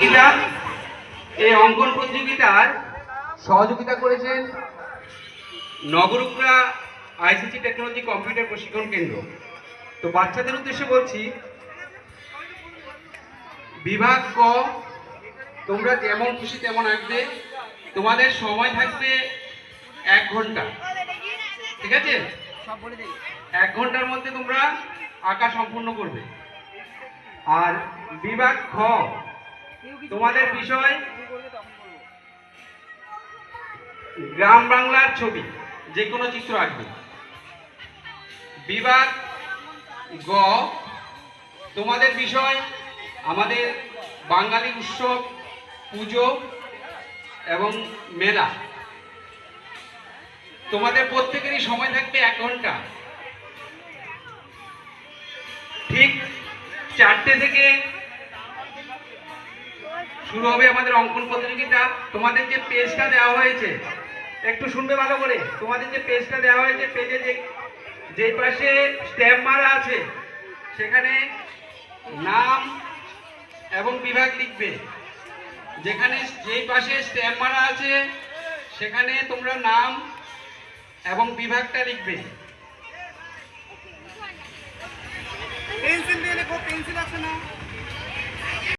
প্রতিযোগিতা এই অঙ্কন প্রতিযোগিতার সহযোগিতা করেছেন নগরুকরা আইসিসি টেকনোলজি কম্পিউটার প্রশিক্ষণ কেন্দ্র। তো বাচ্চাদের উদ্দেশ্যে বলছি বিভাগ ক তোমরা যেমন খুশি তেমন আঁকবে তোমাদের সময় থাকবে এক ঘণ্টা। ঠিক আছে? এক ঘণ্টার মধ্যে তোমরা আঁকা সম্পূর্ণ করবে। আর বিভাগ খ তোমাদের বিষয় গ্রাম বাংলার ছবি, যে কোনো চিত্র আঁকবে। বিভাগ গ, তোমাদের বিষয় আমাদের বাঙালি উৎসব, পুজো এবং মেলা। তোমাদের প্রত্যেকেরই সময় থাকবে এক ঘণ্টা। ঠিক চারটে থেকে শুরু হবে আমাদের অঙ্কন প্রতিযোগিতা। তোমাদের যে পেজটা দেওয়া হয়েছে, একটু শুনবে ভালো করে। তোমাদের যে পেজটা দেওয়া হয়েছে পেজে যে যে পাশে স্ট্যাম্প মারা আছে, সেখানে নাম এবং বিভাগ লিখবে। যেখানে যেই পাশে স্ট্যাম্প মারা আছে, সেখানে তোমরা নাম এবং বিভাগটা লিখবে। পেন্সিল দিয়ে লেখো পেন্সিল আছে না?